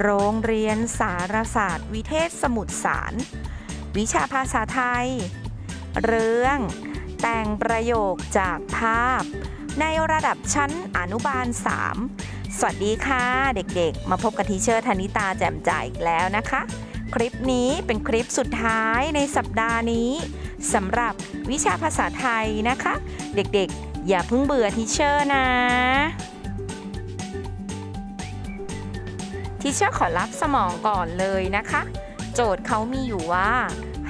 โรงเรียนสารศาสตร์วิเทศสมุทรสาร วิชาภาษาไทย เรื่องแต่งประโยคจากภาพ ในระดับชั้นอนุบาล 3 สวัสดีค่ะเด็กๆ มาพบกับทีเชอร์ธนิตาแจ่มจ่ายอีกแล้วนะคะ คลิปนี้เป็นคลิปสุดท้ายในสัปดาห์นี้สำหรับวิชาภาษาไทยนะคะ เด็กๆ อย่าเพิ่งเบื่อทีเชอร์นะ ทีเชอร์ขอรับสมองก่อนเลยนะคะ โจทย์เขามีอยู่ว่า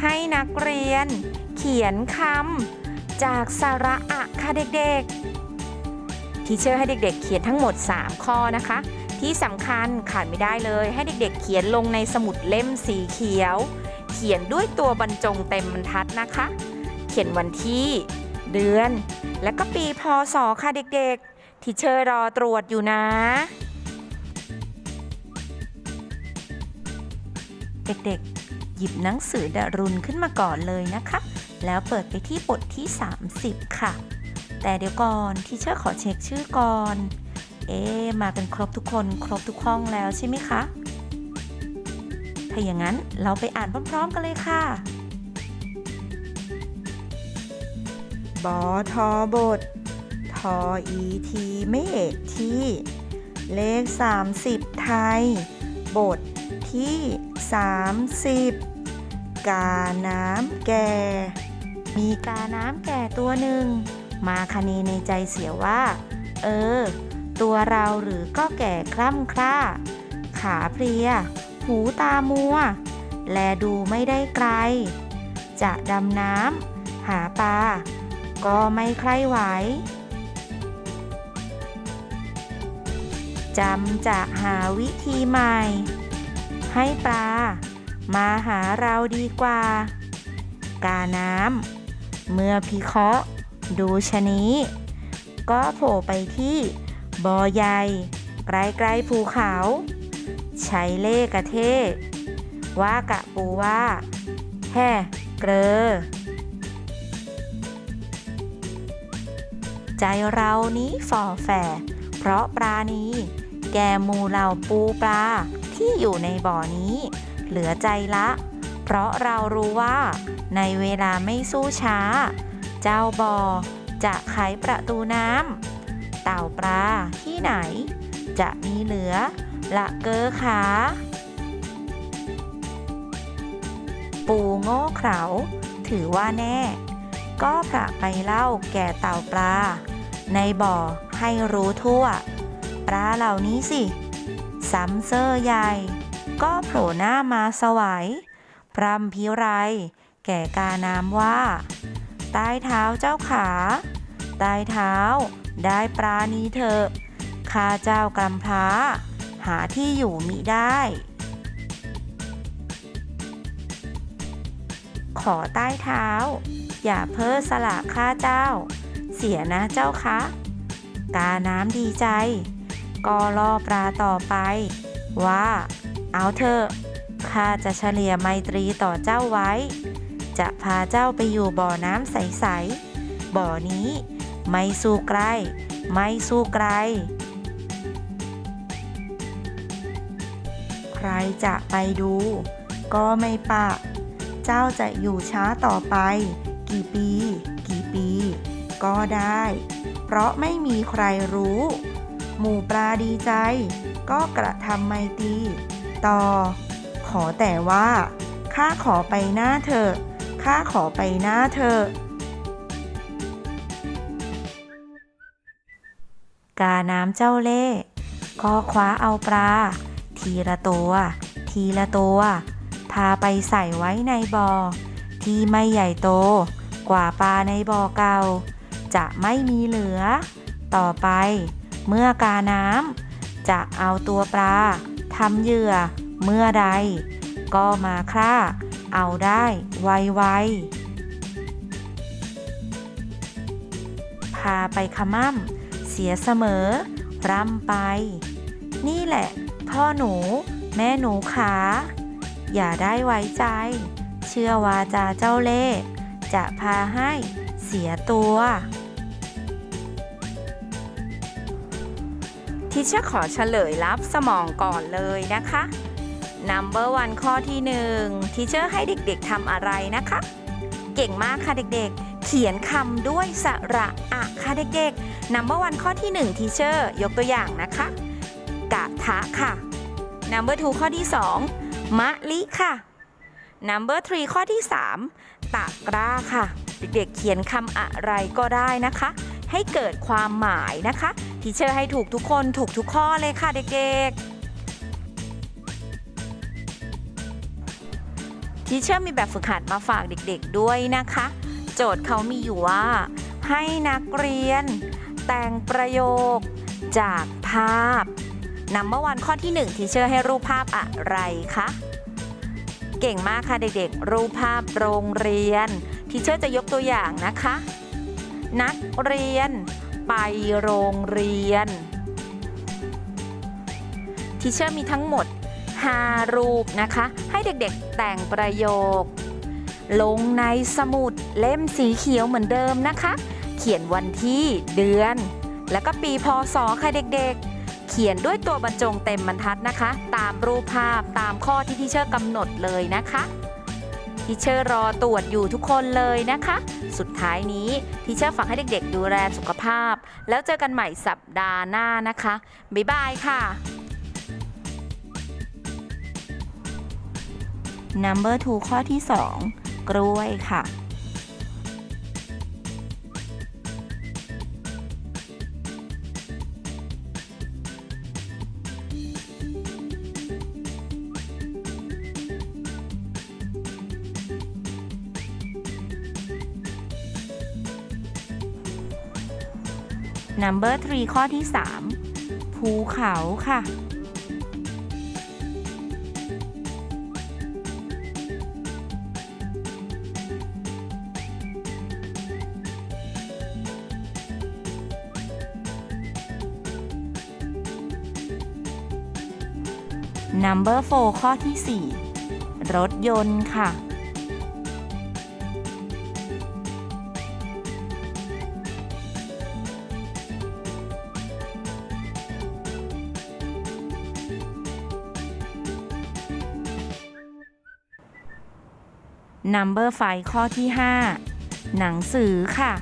ให้นักเรียน เขียนคำจากสระอะค่ะเด็กๆทีเชอร์ให้เด็กๆ เขียนทั้งหมด 3 ข้อนะคะ ที่สำคัญขาดไม่ได้เลย ให้เด็กๆ เขียนลงในสมุดเล่มสีเขียว เขียนด้วยตัวบรรจงเต็มบรรทัดนะคะ เขียนวันที่เดือน และก็ปีพศค่ะเด็กๆทีเชอร์รอตรวจอยู่นะ เด็กๆ หยิบหนังสือดารุณขึ้นมาก่อนเลยนะคะ แล้วเปิดไปที่บทที่ 30 ค่ะ แต่เดี๋ยวก่อนทีเชอร์ขอเช็คชื่อก่อน เอ๊มากันครบทุกคนครบทุกห้องแล้วใช่ไหมคะ ถ้าอย่างนั้นเราไปอ่านพร้อมๆกันเลยค่ะบอทอบททออีทีเมฆที่ เลข 30 ไทย บทที่ 30 กาน้ำแก่ มีกาน้ำแก่ตัวหนึ่ง มาคณีในใจเสียว่า เออ ตัวเราหรือก็แก่คล่ำคร่า ขาเพลีย หูตามัว แลดูไม่ได้ไกล จะดำน้ำหาปลา ก็ไม่ใครไหวจำจะหาวิธีใหม่ ให้ปลา มาหาเราดีกว่า กาน้ำเมื่อพิเคราะห์ดูชะนี้ ก็โผล่ไปที่บอใหญ่ไกลๆภูเขา ใช้เล่กระเทศว่ากะปูว่าแฮ่เกลอใจเรานี้ฝ่อแฝ่ เพราะปลานี้ แกมูเหล่าปูปลา ที่อยู่ในบ่อนี้ เหลือใจละ เพราะเรารู้ว่า ในเวลาไม่สู้ช้า เจ้าบ่อจะไขประตูน้ำเต่าปลาที่ไหน จะมีเหลือ ละเกอขา ปูโง่เขลาถือว่าแน่ ก็พระไปเล่าแก่เต่าปลา ในบ่อให้รู้ทั่ว ปลาเหล่านี้สิ ซ้ำเซอร์ใหญ่ ก็โผล่หน้ามาสวัยพรำพิไร แก่กาน้ำว่า ใต้เท้าเจ้าขา ใต้เท้า ได้ปลานีเถอะข้าเจ้ากำพร้า หาที่อยู่มิได้ ขอใต้เท้า อย่าเพ้อสละข้าเจ้า เสียนะเจ้าคะ กาน้ำดีใจ ก็ล่อปลาต่อไป ว่า เอาเถอะข้าจะเฉลี่ยไมตรีต่อเจ้าไว้ จะพาเจ้าไปอยู่บ่อน้ำใส ๆ บ่อนี้ไม่สู้ไกล ไม่สู้ไกล ใครจะไปดู ก็ไม่ปะ เจ้าจะอยู่ช้าต่อไป กี่ปี กี่ปี ก็ได้ เพราะไม่มีใครรู้ หมู่ปลาดีใจ ก็กระทำไมตรีต่อ ขอแต่ว่า ข้าขอไปหน้าเถอข้าขอไปหน้าเถอกาน้ำเจ้าเล่ห์ก็คว้าเอาปลา ทีละตัว ทีละตัว พาไปใส่ไว้ในบ่อ ที่ไม่ใหญ่โต กว่าปลาในบ่อเก่า จะไม่มีเหลือ ต่อไป เมื่อกาน้ำจะเอาตัวปลาทำเหยื่อเมื่อใด ก็มาฆ่า เอาได้ไวๆพาไปขมั่มเสียเสมอ ร่ำไป นี่แหละ พ่อหนู แม่หนูขา อย่าได้ไว้ใจ เชื่อวาจาเจ้าเล่จะพาให้เสียตัว ทที่เชอร์ขอเฉลยรับสมองก่อนเลยนะคะ Number one ข้อที่หนึ่งทีเชอร์ให้เด็กๆทำอะไรนะคะ เก่งมากค่ะเด็กๆ เขียนคำด้วยสระอะค่ะเด็กๆ Number one ข้อที่หนึ่งทีเชอร์ยกตัวอย่างนะคะ กะทะค่ะ Number two ข้อที่สองมะลิค่ะ Number three ข้อที่สามตะกร้าค่ะ เด็กๆเขียนคำอะไรก็ได้นะคะ ให้เกิดความหมายนะคะทีเชอร์ให้ถูกทุกคนถูกทุกข้อเลยค่ะเด็กๆทีเชอร์มีแบบฝึกหัดมาฝากเด็กๆด้วยนะคะ โจทย์เขามีอยู่ว่า ให้นักเรียน แต่งประโยคจากภาพนัมเบอร์วันข้อที่ 1 ทีเชอร์ให้รูปภาพอะไรคะเก่งมากค่ะเด็กๆ รูปภาพโรงเรียน ทีเชอร์จะยกตัวอย่างนะคะ นักเรียน ไปโรงเรียน ทีเชอร์มีทั้งหมด 5 รูปนะคะ ให้เด็กๆแต่งประโยค ลงในสมุดเล่มสีเขียวเหมือนเดิมนะคะ เขียนวันที่เดือน แล้วก็ปีพศค่ะเด็กๆเขียนด้วยตัวบรรจงเต็มบรรทัดนะคะ ตามรูปภาพตามข้อที่ทีเชอร์กำหนดเลยนะคะ ทีเชอร์รอตรวจอยู่ทุกคนเลยนะคะ สุดท้ายนี้ทีเชอร์ฝากให้เด็กๆ ดูแลสุขภาพ แล้วเจอกันใหม่สัปดาห์หน้านะคะ บ๊ายบายค่ะ Number 2 ข้อที่ 2 กล้วยค่ะ Number 3 ข้อที่ 3 ภูเขาค่ะ Number 4 ข้อที่ 4 รถยนต์ค่ะ Number 5ข้อที่ 5 หนังสือค่ะ